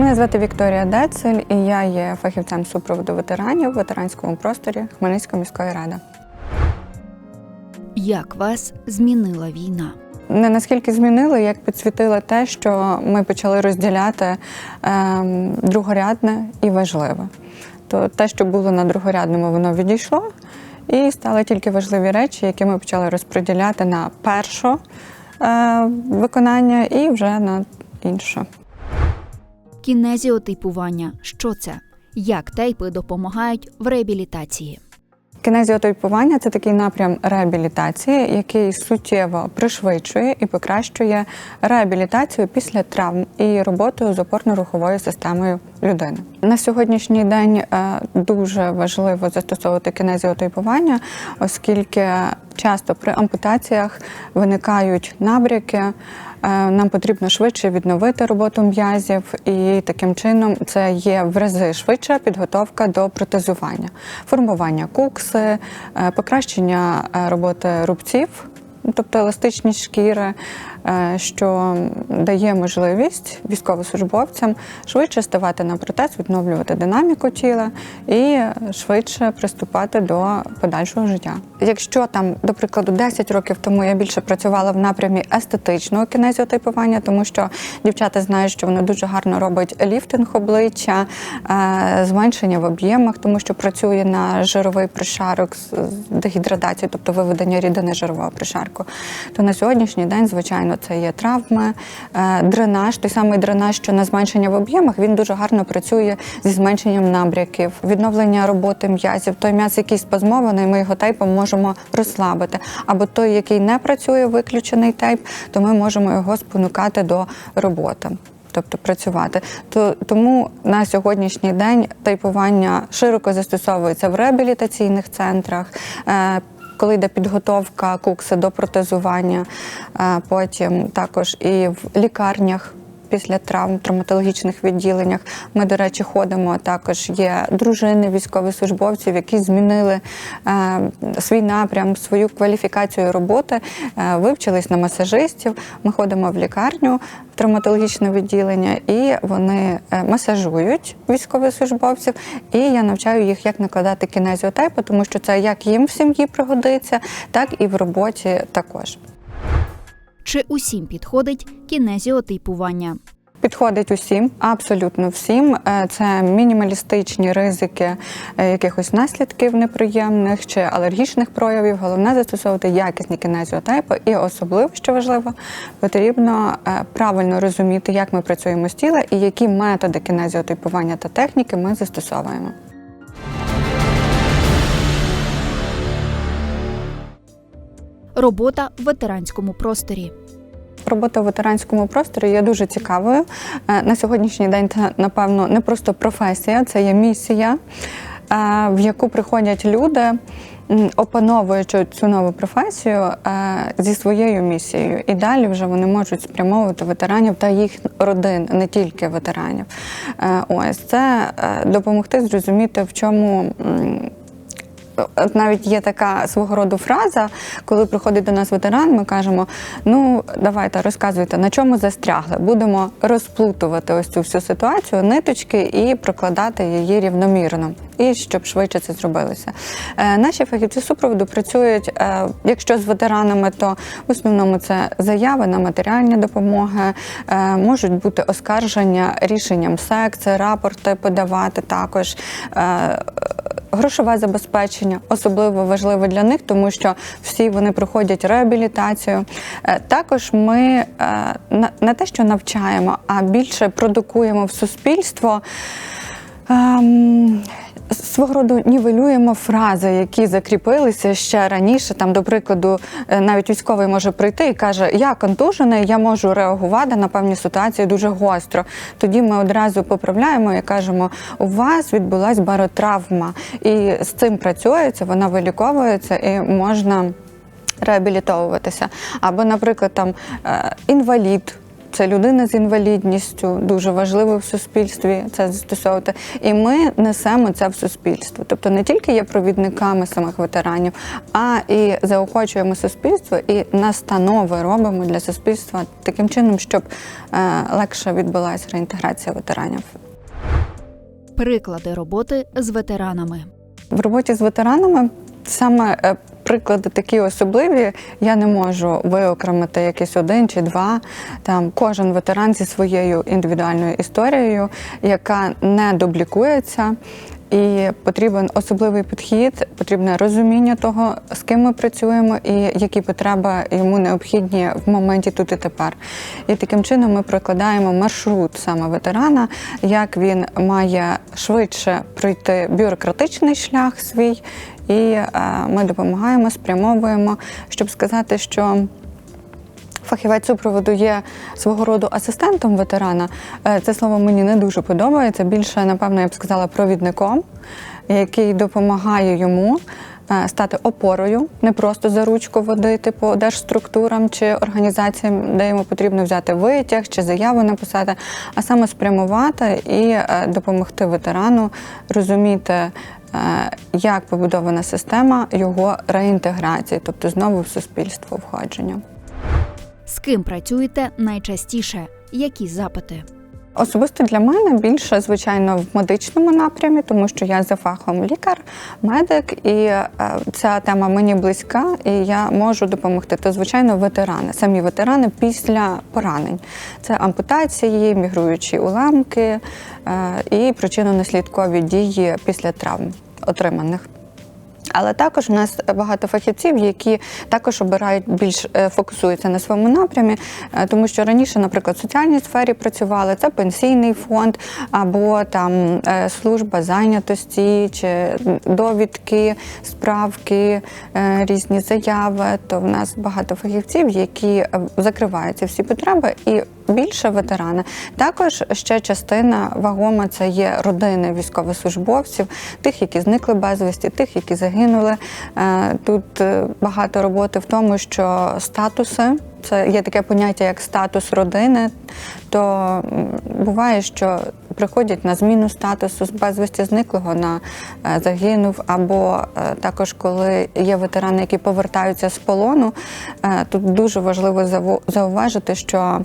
Мене звати Вікторія Децель, і я є фахівцем супроводу ветеранів в ветеранському просторі Хмельницької міської ради. Як вас змінила війна? Не наскільки змінило, як підсвітило те, що ми почали розділяти ем, другорядне і важливе. То те, що було на другорядному, воно відійшло, і стали тільки важливі речі, які ми почали розподіляти на перше е, виконання і вже на інше. Кінезіотипування. Що це? Як тейпи допомагають в реабілітації? Кінезіотипування це такий напрям реабілітації, який суттєво пришвидшує і покращує реабілітацію після травм і роботу з опорно-руховою системою людини. На сьогоднішній день е, дуже важливо застосовувати кінезіотипування, оскільки часто при ампутаціях виникають набряки. Е, Нам потрібно швидше відновити роботу м'язів, і таким чином це є в рази швидша підготовка до протезування, формування кукси, е, покращення е, роботи рубців, тобто еластичність шкіри, що дає можливість військовослужбовцям швидше ставати на протез, відновлювати динаміку тіла і швидше приступати до подальшого життя. Якщо там, до прикладу, 10 років тому я більше працювала в напрямі естетичного кінезіотипування, тому що дівчата знають, що воно дуже гарно робить ліфтинг обличчя, е, зменшення в об'ємах, тому що працює на жировий пришарок з дегідратацією, тобто виведення рідини жирового пришарку. То на сьогоднішній день, звичайно, це є травми, е, дренаж, той самий дренаж, що на зменшення в об'ємах, він дуже гарно працює зі зменшенням набряків, відновлення роботи м'язів. Той м'яз, який спазмований, ми його тейпом можемо розслабити. Або той, який не працює, виключений тейп, то ми можемо його спонукати до роботи. Тобто працювати, то тому на сьогоднішній день тейпування широко застосовується в реабілітаційних центрах. Коли йде підготовка кукси до протезування, е, потім також і в лікарнях. Після травм, травматологічних відділеннях ми, до речі, ходимо. Також є дружини військовослужбовців, які змінили е, свій напрям, свою кваліфікацію роботи, е, вивчились на масажистів. Ми ходимо в лікарню, травматологічне відділення, і вони е, масажують військовослужбовців. І я навчаю їх, як накладати кінезіотейпи, тому що це як їм в сім'ї пригодиться, так і в роботі також. Чи усім підходить кінезіотипування? Підходить усім, абсолютно всім. Е, Це мінімалістичні ризики е, якихось наслідків неприємних чи алергічних проявів. Головне застосовувати якісні кінезіотайпи, і особливо, що важливо, потрібно е, правильно розуміти, як ми працюємо з тіла і які методи кінезіотипування та техніки ми застосовуємо. Робота в ветеранському просторі. Робота в ветеранському просторі є дуже цікавою. Е, На сьогоднішній день це, напевно, не просто професія, це є місія, е, в яку приходять люди, опановуючи цю нову професію е, зі своєю місією. І далі вже вони можуть спрямовувати ветеранів та їх родин, не тільки ветеранів. Ось це допомогти зрозуміти, в чому. От навіть є така свого роду фраза, коли приходить до нас ветеран, ми кажемо: ну давайте розказуйте, на чому застрягли. Будемо розплутувати ось цю всю ситуацію, ниточки і прокладати її рівномірно, і щоб швидше це зробилося. Е, наші фахівці супроводу працюють, е, якщо з ветеранами, то в основному це заяви на матеріальні допомоги, е, можуть бути оскарження рішенням СЕК, це рапорти подавати також. Е, Грошове забезпечення особливо важливо для них, тому що всі вони проходять реабілітацію. Е, Також ми е, не те, що навчаємо, а більше продукуємо в суспільство. Свого роду нівелюємо фрази, які закріпилися ще раніше. Там, до прикладу, е, навіть військовий може прийти і каже: Я контужений, я можу реагувати на певні ситуації дуже гостро. Тоді ми одразу поправляємо і кажемо: у вас відбулась баротравма, і з цим працюється, вона виліковується і можна реабілітовуватися. Або, наприклад, там е, інвалід. Це людина з інвалідністю, дуже важливо в суспільстві це застосовувати. І ми несемо це в суспільство. Тобто не тільки є провідниками самих ветеранів, а і заохочуємо суспільство і настанови робимо для суспільства таким чином, щоб е, легше відбулася реінтеграція ветеранів. Приклади роботи з ветеранами. В роботі з ветеранами саме е, приклади такі особливі. Я не можу виокремити якийсь один чи два. Там кожен ветеран зі своєю індивідуальною історією, яка не дублікується. І потрібен особливий підхід, потрібне розуміння того, з ким ми працюємо, і які потреби йому необхідні в моменті тут і тепер. І таким чином ми прокладаємо маршрут саме ветерана, як він має швидше пройти бюрократичний шлях свій, і е, ми допомагаємо, спрямовуємо, щоб сказати, що. Фахівець супроводу є свого роду асистентом ветерана. Е, Це слово мені не дуже подобається. Більше, напевно, я б сказала, провідником, який допомагає йому е, стати опорою, не просто за ручку водити по держструктурам чи організаціям, де йому потрібно взяти витяг чи заяву написати, а саме спрямувати і е, допомогти ветерану розуміти. Як побудована система його реінтеграції, тобто знову в суспільство входження. З ким працюєте найчастіше? Які запити? Особисто для мене більше, звичайно, в медичному напрямі, тому що я за фахом лікар, медик, і е, ця тема мені близька, і я можу допомогти. То, звичайно, ветерани, самі ветерани після поранень. Це ампутації, мігруючі уламки е, і причинно-наслідкові дії після травм отриманих. Але також у нас багато фахівців, які також обирають більш е, фокусуються на своєму напрямі, е, тому що раніше, наприклад, в соціальній сфері працювали це пенсійний фонд або там е, служба зайнятості чи довідки, справки, різні заяви. То в нас багато фахівців, які закривають ці всі потреби і. Більше ветерани. Також ще частина вагома це є родини військовослужбовців, тих, які зникли безвісті, тих, які загинули. Е, Тут е, багато роботи в тому, що статуси це є таке поняття, як статус родини. То буває, що приходять на зміну статусу з безвісті зниклого на е, загинув, або е, також коли є ветерани, які повертаються з полону. е, Тут дуже важливо зауважити, що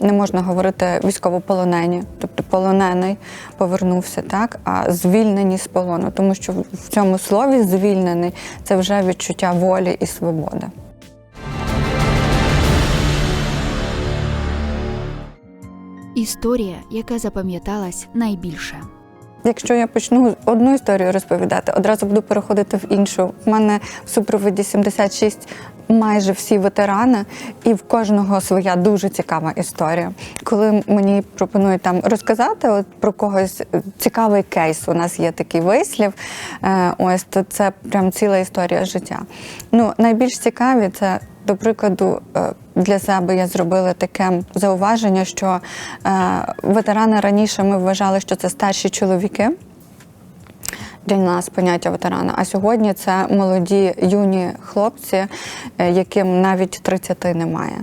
не можна говорити військовополонені, тобто полонений повернувся, так, а звільнені з полону, тому що в цьому слові звільнений це вже відчуття волі і свободи. Історія, яка запам'яталась найбільше. Якщо я почну одну історію розповідати, одразу буду переходити в іншу. У мене в супроводі 76 майже всі ветерани, і в кожного своя дуже цікава історія. Коли мені пропонують там розказати от про когось е, цікавий кейс, у нас є такий вислів. е, Ось то це прям ціла історія життя. Ну найбільш цікаві це. До прикладу, е, для себе я зробила таке зауваження, що е, ветерани раніше ми вважали, що це старші чоловіки. Для нас поняття ветерана. А сьогодні це молоді юні хлопці, е, яким навіть 30 немає.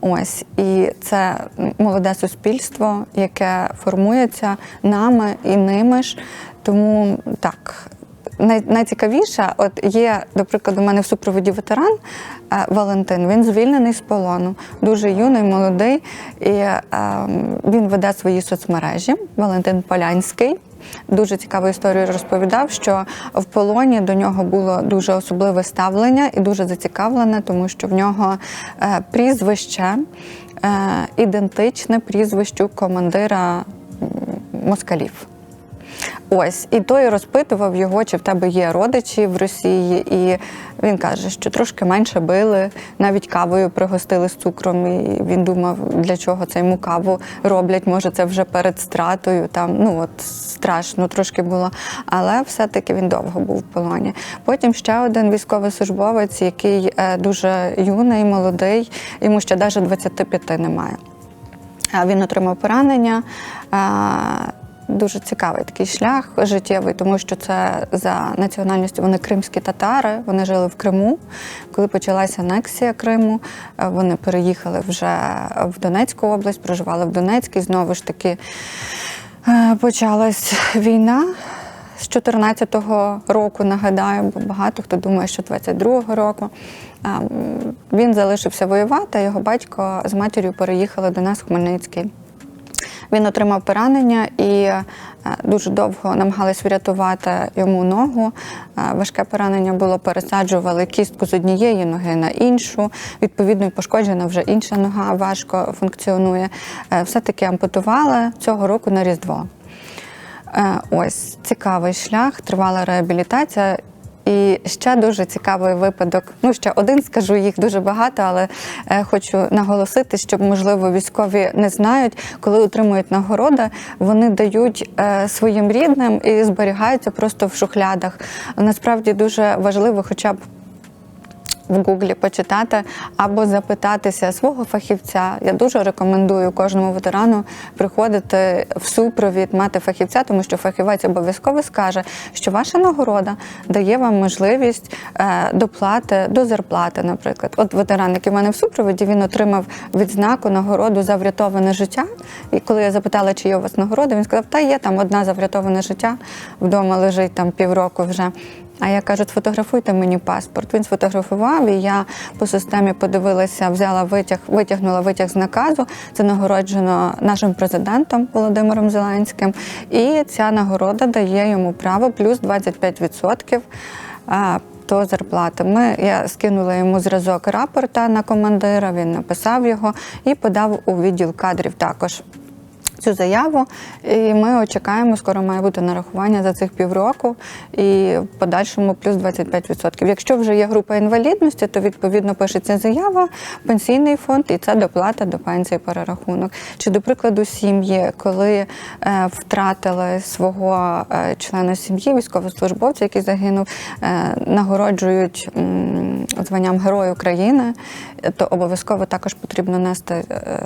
Ось і це молоде суспільство, яке формується нами і ними ж. Тому так. Най- Найцікавіше, от є, до прикладу, у мене в супроводі ветеран е, Валентин. Він звільнений з полону, дуже юний, молодий, і е, він веде свої соцмережі. Валентин Полянський. Дуже цікаву історію розповідав, що в полоні до нього було дуже особливе ставлення і дуже зацікавлене, тому що в нього е, прізвище ідентичне прізвищу командира москалів. Ось, і той розпитував його, чи в тебе є родичі в Росії, і він каже, що трошки менше били, навіть кавою пригостили з цукром. І він думав, для чого це йому каву роблять. Може, це вже перед стратою. Там ну от страшно трошки було. Але все-таки він довго був в полоні. Потім ще один військовослужбовець, який е, дуже юний, молодий, йому ще навіть 25 немає. Він отримав поранення. Дуже цікавий такий шлях життєвий, тому що це за національністю вони кримські татари, вони жили в Криму. Коли почалася анексія Криму, е, вони переїхали вже в Донецьку область, проживали в Донецькій. Знову ж таки е, почалась війна. З 14-го року нагадаю, бо багато хто думає, що 22-го року. Він залишився воювати, його батько з матір'ю переїхали до нас в Хмельницький. Він отримав поранення і е, дуже довго намагались врятувати йому ногу. Е, Важке поранення було, пересаджували кістку з однієї ноги на іншу. Відповідно, пошкоджена вже інша нога важко функціонує. Е, Все-таки ампутували цього року на Різдво. Ось цікавий шлях, тривала реабілітація. І ще дуже цікавий випадок. Ну, ще один скажу, їх дуже багато, але е, хочу наголосити, щоб можливо військові не знають, коли отримують нагороди, вони дають е, своїм рідним і зберігаються просто в шухлядах. Насправді дуже важливо, хоча б в Гуглі почитати або запитатися свого фахівця. Я дуже рекомендую кожному ветерану приходити в супровід, мати фахівця, тому що фахівець обов'язково скаже, що ваша нагорода дає вам можливість е, доплати до зарплати. Наприклад, от ветеран, який в мене в супроводі, він отримав відзнаку нагороду за врятоване життя. І коли я запитала, чи є у вас нагорода, він сказав, та є там одна за врятоване життя, вдома лежить там півроку вже. А я кажу, сфотографуйте мені паспорт. Він сфотографував, і я по системі подивилася, взяла витяг, витягнула витяг з наказу. Це нагороджено нашим президентом Володимиром Зеленським. І ця нагорода дає йому право плюс 25% а, до зарплати. Ми, я скинула йому зразок рапорта на командира, він написав його і подав у відділ кадрів також цю заяву, і ми чекаємо, скоро має бути нарахування за цих півроку і в подальшому плюс 25%. Якщо вже є група інвалідності, то відповідно пишеться заява, пенсійний фонд і це доплата до пенсії перерахунок. Чи, до прикладу, сім'ї, коли е, втратили свого е, члена сім'ї, військовослужбовця, який загинув, е, нагороджують званням Герой України, то обов'язково також потрібно нести е,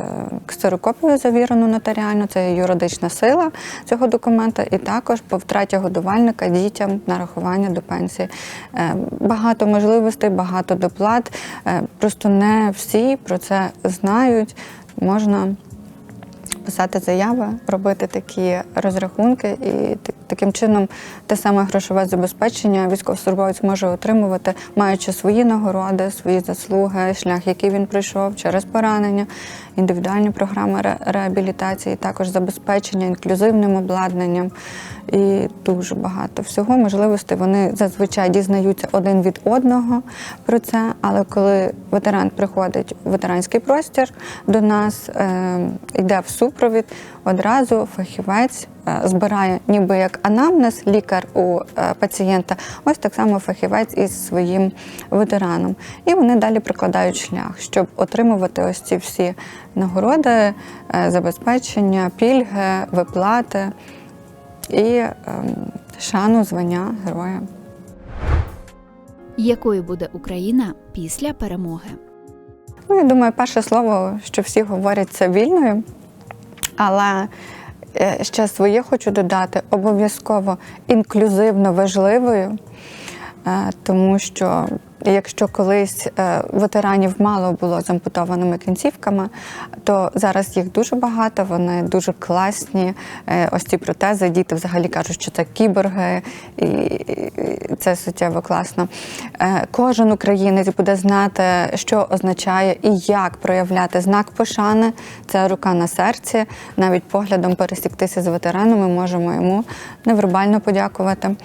ксерокопію завірену нотаріально, це юридична сила цього документа, і також по втраті годувальника дітям нарахування до пенсії. Е, Багато можливостей, багато доплат. Е, Просто не всі про це знають. Можна писати заяви, робити такі розрахунки, і таким чином те саме грошове забезпечення військовослужбовець може отримувати, маючи свої нагороди, свої заслуги, шлях, який він пройшов через поранення, індивідуальні програми ре- реабілітації, також забезпечення інклюзивним обладнанням і дуже багато всього. Можливостей вони зазвичай дізнаються один від одного про це. Але коли ветеран приходить у ветеранський простір до нас, е, йде в супровід, одразу фахівець е, збирає ніби як анамнез, лікар у е, пацієнта, ось так само фахівець із своїм ветераном. І вони далі прикладають шлях, щоб отримувати ось ці всі нагороди, е, забезпечення, пільги, виплати і ем, шану звання героя. Якою буде Україна після перемоги? Ну, я думаю, перше слово, що всі говорять, це вільною. Але е, ще своє хочу додати обов'язково інклюзивно важливою, е, тому що якщо колись е, ветеранів мало було з ампутованими кінцівками, то зараз їх дуже багато, вони дуже класні. Е, Ось ці протези, діти взагалі кажуть, що це кіборги, і це суттєво класно. Е, Кожен українець буде знати, що означає і як проявляти знак пошани. Це рука на серці. Навіть поглядом пересіктися з ветераном ми можемо йому невербально подякувати.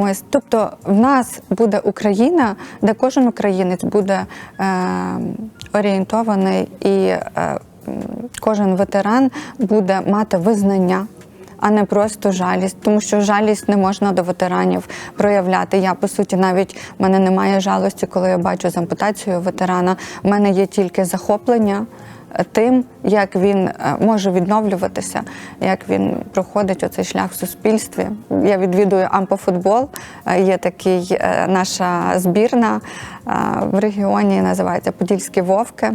Ось, тобто, в нас буде Україна, де кожен українець буде е, орієнтований і е, кожен ветеран буде мати визнання. А не просто жалість, тому що жалість не можна до ветеранів проявляти. Я по суті навіть в мене немає жалості, коли я бачу з ампутацією ветерана. У мене є тільки захоплення е, тим, як він е, може відновлюватися, як він проходить оцей шлях в суспільстві. Я відвідую ампофутбол. Е, Є такий наша збірна в регіоні, називається Подільські Вовки.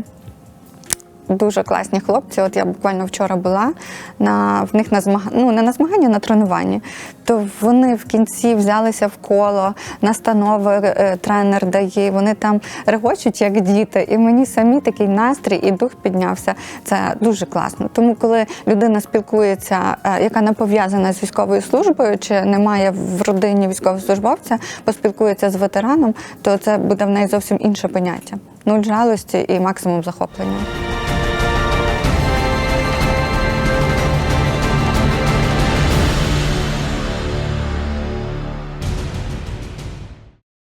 Дуже класні хлопці. От я буквально вчора була на в них на змаг... ну, не на змагання, на тренуванні. То вони в кінці взялися в коло, настанови е, тренер дає. Вони там регочуть як діти, і мені самі такий настрій і дух піднявся. Це дуже класно. Тому, коли людина спілкується, е, яка не пов'язана з військовою службою, чи немає в родині військовослужбовця, поспілкується з ветераном, то це буде в неї зовсім інше поняття. Нуль жалості і максимум захоплення.